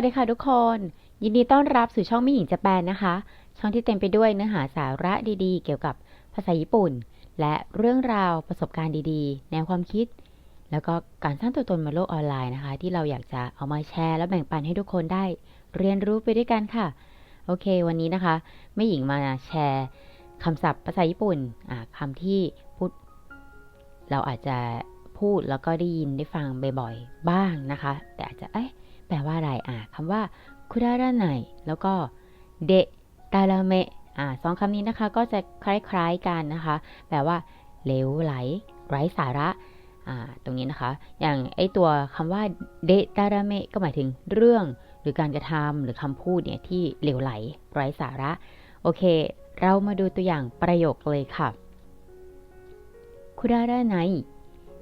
วัสดีค่ะทุกคน ยินดีต้อนรับสู่ช่องม่หญิงจะแปลนะคะ ช่องที่เต็มไปด้วยเนื้อหาสาระดีๆ เกี่ยวกับภาษาญี่ปุ่น และเรื่องราวประสบการณ์ดีๆ แนวความคิด แล้วก็การสร้างตัวตนบนโลกออนไลน์นะคะ ที่เราอยากจะเอามาแชร์ และแบ่งปันให้ทุกคนได้เรียนรู้ไปด้วยกันค่ะ โอเค วันนี้นะคะไม่หญิงมาแชร์คำศัพท์ภาษาญี่ปุ่นคำที่พูดเราอาจจะพูดแล้วก็ได้ยินได้ฟังบ่อยๆบ้างนะคะ แต่อาจจะเอ๊ะ แปลว่าอะไรอ่ะคำว่าคุราระไนแล้วก็เดะตาราเมะอ่าสองคำนี้นะคะก็จะคล้ายๆกันนะคะ แปลว่าเหลวไหล ไร้สาระอ่าตรงนี้นะคะ อย่างไอตัวคำว่าเดะตาราเมะก็หมายถึงเรื่องหรือการกระทำหรือคำพูดเนี่ยที่เหลวไหล ไร้สาระ โอเค เรามาดูตัวอย่างประโยคเลยค่ะคุราระไน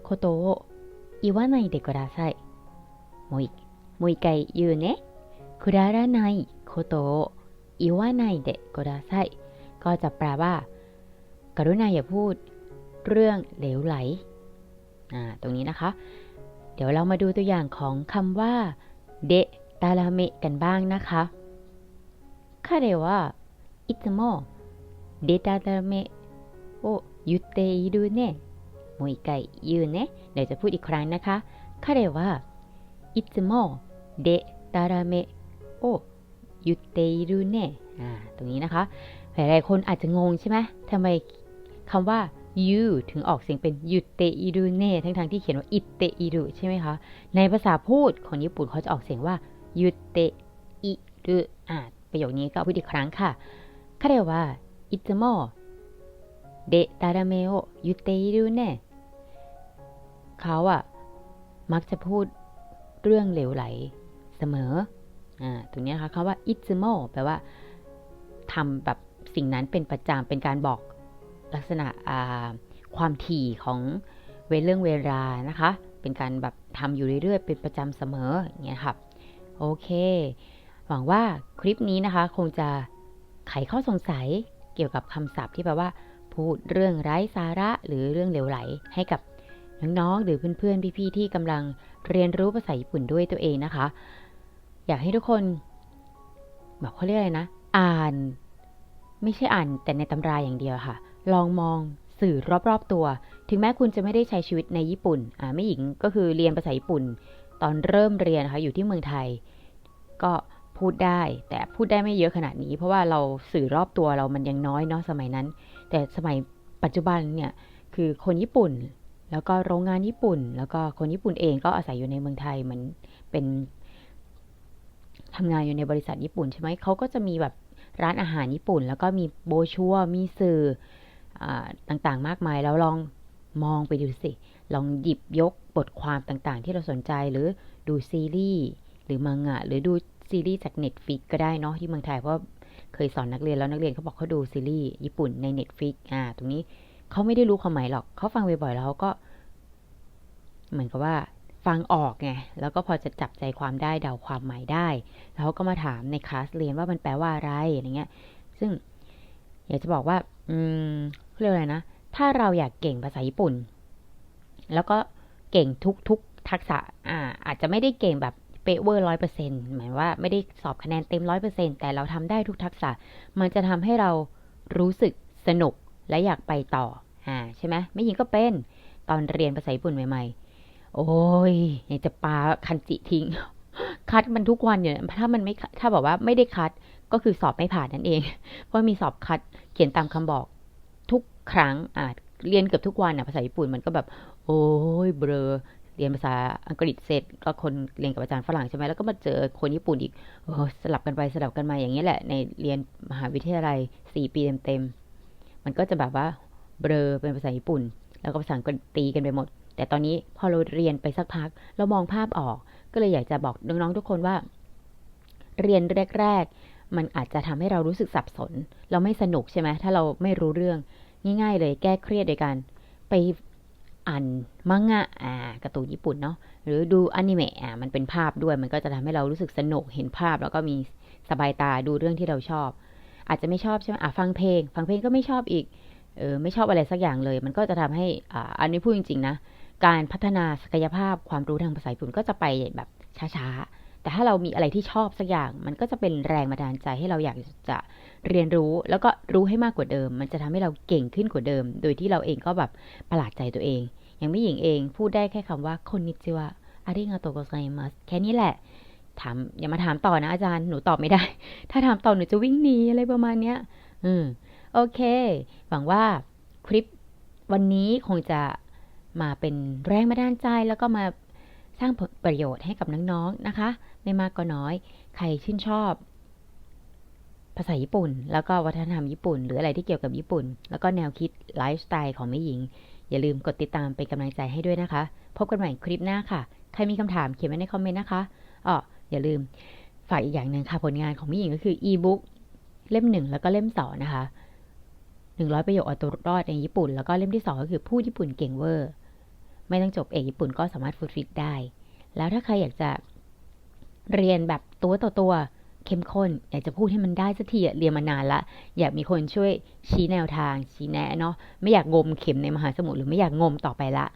ことを言わないでください。もう一 もう一回言うね。くだらないことを言わないでください。ก็จะแปลว่า กรุณาอย่าพูดเรื่องเหลวไหล อ่า ตรงนี้นะคะ เดี๋ยวเรามาดูตัวอย่างของคำว่า เดะตาราเมะกันบ้างนะคะ彼はいつもデタラメを言っているね。もう一回言うね。เดี๋ยวจะพูดอีกครั้งนะคะ彼はいつも เดตาราเมโอยุเตรุเน่อ่า ตรงนี้นะคะ หลายๆคนอาจจะงงใช่ไหมทำไมคำว่า you ถึงออกเสียงเป็นยุเตอิรุเน่ทั้งๆที่เขียนว่าอิเตอิรุใช่ไหมคะ ในภาษาพูดของญี่ปุ่นเขาจะออกเสียงว่ายุเตอิรุอ่า ประโยคนี้ก็พูดอีกครั้งค่ะ彼はいつもเดตาราเมโอยุเตอิรุเน่เขาอะมักจะพูดเรื่องเหลวไหล เสมอ อ่า ตรงนี้นะคะคำว่า i t s u m o แปลว่าทำแบบสิ่งนั้นเป็นประจำเป็นการบอกลักษณะความถี่ของเวลเรื่องเวลานะคะ เป็นการแบบทำอยู่เรื่อยๆ เป็นประจำเสมออย่างเงี้ยค่ะ โอเค หวังว่าคลิปนี้นะคะ คงจะไขข้อสงสัยเกี่ยวกับคำศัพท์ที่แปลว่า พูดเรื่องไร้สาระหรือเรื่องเหลวไหลให้กับน้องๆหรือเพื่อนๆ พี่ๆ ที่กำลังเรียนรู้ภาษาญี่ปุ่นด้วยตัวเองนะคะ อยากให้ทุกคน แบบเขาเรียกอะไรนะ อ่าน ไม่ใช่อ่านแต่ในตำราอย่างเดียวค่ะ ลองมองสื่อรอบๆตัว ถึงแม้คุณจะไม่ได้ใช้ชีวิตในญี่ปุ่น อ่าไม่หญิงก็คือเรียนภาษาญี่ปุ่น ตอนเริ่มเรียนนะคะอยู่ที่เมืองไทย ก็พูดได้ แต่พูดได้ไม่เยอะขนาดนี้ เพราะว่าเราสื่อรอบตัวเรามันยังน้อยเนาะสมัยนั้น แต่สมัยปัจจุบันเนี่ยคือคนญี่ปุ่น แล้วก็โรงงานญี่ปุ่น แล้วก็คนญี่ปุ่นเองก็อาศัยอยู่ในเมืองไทยเหมือนเป็น ทำงานอยู่ในบริษัทญี่ปุ่นใช่ไหมเขาก็จะมีแบบร้านอาหารญี่ปุ่น แล้วก็มีโบชัวมีสื่ออต่างๆ มากมายแล้วลองมองไปดูสิ ลองหยิบยกบทความต่างๆ ที่เราสนใจหรือดูซีรีส์หรือมังงะหรือดูซีรีส์จาก Netflix ก็ได้เนาะที่เมืองไทยเพราะเคยสอนนักเรียนแล้วนักเรียนเขาบอกเขาดูซีรีส์ญี่ปุ่นใน Netflix อ่า ตรงนี้เขาไม่ได้รู้ความหมายหรอกเขาฟังบ่อยๆแล้วก็ เหมือนกับว่า ฟังออกไง แล้วก็พอจะจับใจความได้เดาความหมายได้ แล้วก็มาถามในคลาสเรียนว่ามันแปลว่าอะไรอย่างเงี้ย ซึ่งอยากจะบอกว่า อืมเรียกอะไรนะ ถ้าเราอยากเก่งภาษาญี่ปุ่น แล้วก็เก่งทุกๆทักษะ อ่า อาจจะไม่ได้เก่งแบบเป๊ะเวอร์ร้อยเปอร์เซ็นต์หมายว่าไม่ได้สอบคะแนนเต็มร้อยเปอร์เซ็นต์แต่เราทำได้ทุกทักษะ มันจะทำให้เรารู้สึกสนุกและอยากไปต่อ อ่า ใช่ไหมไม่ยิงก็เป็น ตอนเรียนภาษาญี่ปุ่นใหม่ ๆ โอ้ยอยากจะปาคันจิทิ้ง คัดมันทุกวันอยู่ถ้ามันไม่ถ้าบอกว่าไม่ได้คัดก็คือสอบไม่ผ่านนั่นเอง เพราะมีสอบคัดเขียนตามคำบอกทุกครั้งอ่าเรียนเกือบทุกวันอะภาษาญี่ปุ่นมันก็แบบ โอ้ยเบลอเรียนภาษาอังกฤษเสร็จก็คนเรียนกับอาจารย์ฝรั่งใช่ไหมแล้วก็มาเจอคนญี่ปุ่นอีกโอ้สลับกันไปสลับกันมาอย่างนี้แหละ ในเรียนมหาวิทยาลัยสี่ปีเต็มๆมันก็จะแบบว่าเบลอเป็นภาษาญี่ปุ่น แล้วก็ภาษาอังกฤษตีกันไปหมด แต่ตอนนี้พอเราเรียนไปสักพัก เรามองภาพออก ก็เลยอยากจะบอกน้องๆทุกคนว่า เรียนแรก ๆ มันอาจจะทำให้เรารู้สึกสับสน เราไม่สนุกใช่ไหมถ้าเราไม่รู้เรื่อง ง่าย ๆ เลยแก้เครียดโดยการไปอ่านมังงะอ่าการ์ตูนญี่ปุ่นเนาะหรือดูอนิเมะอ่ามันเป็นภาพด้วย มันก็จะทำให้เรารู้สึกสนุกเห็นภาพ แล้วก็มีสบายตาดูเรื่องที่เราชอบ อาจจะไม่ชอบใช่ไหมอ่าฟังเพลง ฟังเพลงก็ไม่ชอบอีกเออไม่ชอบอะไรสักอย่างเลย มันก็จะทำให้อ่าอันนี้พูดจริงๆนะ การพัฒนาศักยภาพความรู้ทางภาษาญี่ปุ่นก็จะไปแบบช้าๆ แต่ถ้าเรามีอะไรที่ชอบสักอย่าง มันก็จะเป็นแรงบันดาลใจให้เราอยากจะเรียนรู้ แล้วก็รู้ให้มากกว่าเดิม มันจะทำให้เราเก่งขึ้นกว่าเดิม โดยที่เราเองก็แบบประหลาดใจตัวเอง อย่างไม่หญิงเองพูดได้แค่คำว่าคนนิจิวะอาริงาโตโกไซมัสแค่นี้แหละถามอย่ามาถามต่อนะอาจารย์หนูตอบไม่ได้ ถ้าถามต่อหนูจะวิ่งหนีอะไรประมาณเนี้ยอืมโอเค หวังว่าคลิปวันนี้คงจะ มาเป็นแรงบันดาลใจแล้วก็มาสร้างประโยชน์ให้กับน้องๆนะคะ ไม่มากก็น้อย ใครชื่นชอบ ภาษาญี่ปุ่น แล้วก็วัฒนธรรมญี่ปุ่น หรืออะไรที่เกี่ยวกับญี่ปุ่น แล้วก็แนวคิดไลฟ์สไตล์ของแม่หญิง อย่าลืมกดติดตามเป็นกำลังใจให้ด้วยนะคะ พบกันใหม่คลิปหน้าค่ะ ใครมีคำถามเขียนไว้ในคอมเมนต์นะคะอ๋ออย่าลืมฝากอีกอย่างหนึ่งค่ะผลงานของแม่หญิงก็คืออีบุ๊กเล่มหนึ่งแล้วก็เล่มสองนะคะหนึ่งร้อยประโยคเอาตัวรอดในญี่ปุ่น แล้วก็เล่มที่สองก็คือพูดญี่ปุ่นเก่งเวอร์ ไม่ต้องจบเอกญี่ปุ่นก็สามารถฝึกฟิตได้ แล้วถ้าใครอยากจะเรียนแบบตัวต่อตัวเข้มข้น อยากจะพูดให้มันได้สักทีเรียนมานานละ อยากมีคนช่วยชี้แนวทาง ชี้แนะเนาะไม่อยากงมเข็มในมหาสมุทรหรือไม่อยากงมต่อไปละ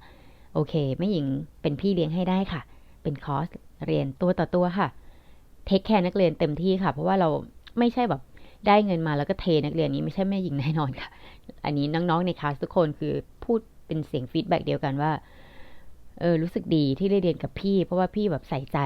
โอเคแม่หญิงเป็นพี่เลี้ยงให้ได้ค่ะ เป็นคอร์สเรียนตัวต่อตัวค่ะเทคแคร์นักเรียนเต็มที่ค่ะ เพราะว่าเราไม่ใช่แบบได้เงินมาแล้วก็เทนักเรียนนี้ไม่ใช่แม่หญิงแน่นอนค่ะ อันนี้น้องๆในคลาสทุกคนคือพูดเป็นเสียงฟีดแบ็กเดียวกันว่า เออรู้สึกดีที่ได้เรียนกับพี่ เพราะว่าพี่แบบใส่ใจ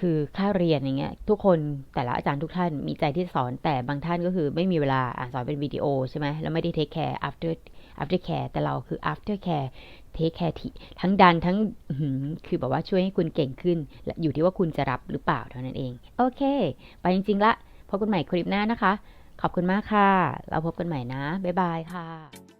คือค่าเรียนอย่างเงี้ย ทุกคนแต่ละอาจารย์ทุกท่านมีใจที่สอนแต่บางท่านก็คือไม่มีเวลาอ่านสอนเป็นวิดีโอใช่ไหมแล้วไม่ได้เทคแคร์ after after care แต่เราคือ after care เทคแคร์ทีทั้งดันทั้งคือหือคือแบบว่าช่วยให้คุณเก่งขึ้น และอยู่ที่ว่าคุณจะรับหรือเปล่าเท่านั้นเอง โอเค ไปจริง ๆ ละพบกันใหม่คลิปหน้านะคะ ขอบคุณมากค่ะ เราพบกันใหม่นะ บ๊ายบายค่ะ